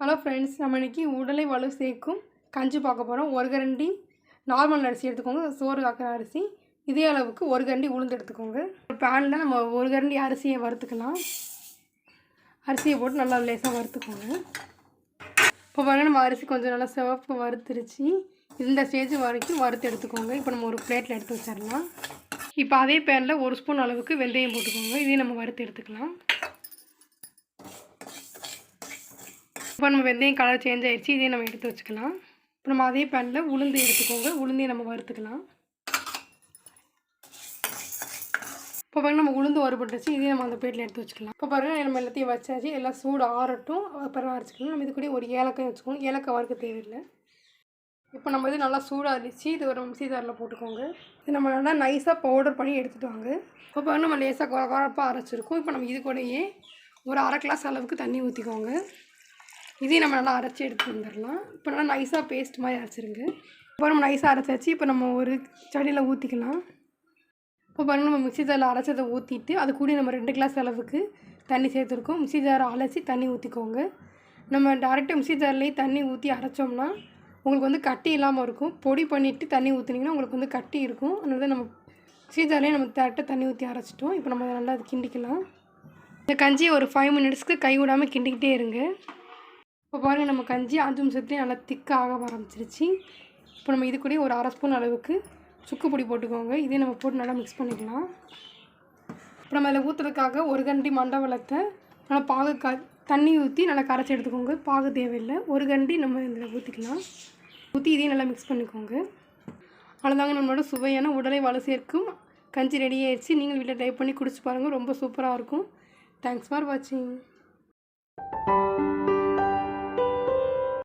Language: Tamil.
ஹலோ ஃப்ரெண்ட்ஸ் நம்ம இன்றைக்கி உடலை வலு சேர்க்கும் கஞ்சி பார்க்க போகிறோம் ஒரு கரண்டி நார்மல் அரிசி எடுத்துக்கோங்க. சோறு காக்கிற அரிசி. இதே அளவுக்கு ஒரு கரண்டி உளுந்து எடுத்துக்கோங்க. ஒரு பேனில் நம்ம ஒரு கரண்டி அரிசியை வறுத்துக்கலாம். அரிசியை போட்டு நல்லா லேசாக வறுத்துக்கோங்க. இப்போ பாருங்க நம்ம அரிசி கொஞ்சம் நல்லா சிவப்பு வறுத்துருச்சு. இந்த ஸ்டேஜ் வரைக்கும் வறுத்து எடுத்துக்கோங்க. இப்போ நம்ம ஒரு பிளேட்டில் எடுத்து வச்சிடலாம். இப்போ அதே பேனில் ஒரு ஸ்பூன் அளவுக்கு வெந்தயம் போட்டுக்கோங்க. இதையும் நம்ம வறுத்து எடுத்துக்கலாம். இப்போ நம்ம வெந்தயம் கலர் சேஞ்ச் ஆகிடுச்சு இதையும் நம்ம எடுத்து வச்சுக்கலாம். இப்போ நம்ம அதே பேனில் உளுந்து எடுத்துக்கோங்க. உளுந்தையும் நம்ம வறுத்துக்கலாம். இப்போ பாருங்க நம்ம உளுந்து வறுபட்டுச்சு இதையும் நம்ம அந்த பிளேட்டில் எடுத்து வச்சுக்கலாம். இப்போ பாருங்க நம்ம எல்லாத்தையும் வச்சாச்சு. எல்லாம் சூடு ஆறட்டும். அப்புறம் அரைச்சிக்கலாம். நம்ம இது கூட ஒரு ஏலக்காய் வச்சுக்கோங்க. ஏலக்காய் வறுக்க தேவையில்லை. இப்போ நம்ம இது நல்லா சூடாகிடுச்சு. இது ஒரு மிக்சி ஜாரில் போட்டுக்கோங்க. இது நம்ம நல்லா நைஸாக பவுடர் பண்ணி எடுத்துகிட்டு வாங்க. இப்போ பாருங்க நம்ம லேசாக குறை குழப்பாக அரைச்சிருக்கோம். இப்போ நம்ம இது கூடயே ஒரு அரை கிளாஸ் அளவுக்கு தண்ணி ஊற்றிக்கோங்க இதையும் நம்ம நல்லா அரைச்சி எடுத்து வந்துடலாம். இப்போ நல்லா நைஸாக பேஸ்ட் மாதிரி அரைச்சிருங்க. இப்போ நம்ம நைஸாக அரைச்சாச்சு. இப்போ நம்ம ஒரு சடியில் ஊற்றிக்கலாம் இப்போ பாருங்கள் நம்ம மிக்ஸி ஜாரில் அரைச்சதை ஊற்றிட்டு அது கூட நம்ம ரெண்டு கிளாஸ் அளவுக்கு தண்ணி சேர்த்துருக்கோம். மிக்ஸி ஜாரை அலசி தண்ணி ஊற்றிக்கோங்க நம்ம டேரெக்டாக மிக்ஸி ஜார்லேயே தண்ணி ஊற்றி அரைச்சோம்னா உங்களுக்கு வந்து கட்டி இல்லாமல் இருக்கும். பொடி பண்ணிவிட்டு தண்ணி ஊற்றுனீங்கன்னா உங்களுக்கு வந்து கட்டி இருக்கும். அதனால தான் நம்ம சீஜாலே நம்ம டேரெக்டாக தண்ணி ஊற்றி அரைச்சிட்டோம். இப்போ நம்ம அதை நல்லா அது கிண்டிக்கலாம். இந்த கஞ்சியை ஒரு ஃபைவ் மினிட்ஸ்க்கு கை விடாமல் கிண்டிக்கிட்டே இருங்க. இப்போ பாருங்கள் நம்ம கஞ்சி அஞ்சு நிமிஷத்துலேயே நல்லா திக்காக ஆரம்பிச்சிருச்சு. இப்போ நம்ம இது கூட ஒரு அரை ஸ்பூன் அளவுக்கு சுக்கு பொடி போட்டுக்கோங்க. இதே நம்ம போட்டு நல்லா மிக்ஸ் பண்ணிக்கலாம். இப்போ நம்ம அதில் ஊற்றுறதுக்காக ஒரு கண்டி மண்டவளத்தை நல்லா பாகு க தண்ணி ஊற்றி நல்லா கரைச்சி எடுத்துக்கோங்க. பாகு தேவையில்லை. ஒரு கண்டி நம்ம இதில் ஊற்றிக்கலாம் ஊற்றி இதையும் நல்லா மிக்ஸ் பண்ணிக்கோங்க. அவ்வளோதாங்க நம்மளோட சுவையான உடலை வலை சேர்க்கும். கஞ்சி ரெடி ஆயிடுச்சு. நீங்கள் வீட்டில் ட்ரை பண்ணி குடிச்சு பாருங்கள் ரொம்ப சூப்பராக இருக்கும். தேங்க்ஸ் ஃபார் வாட்சிங்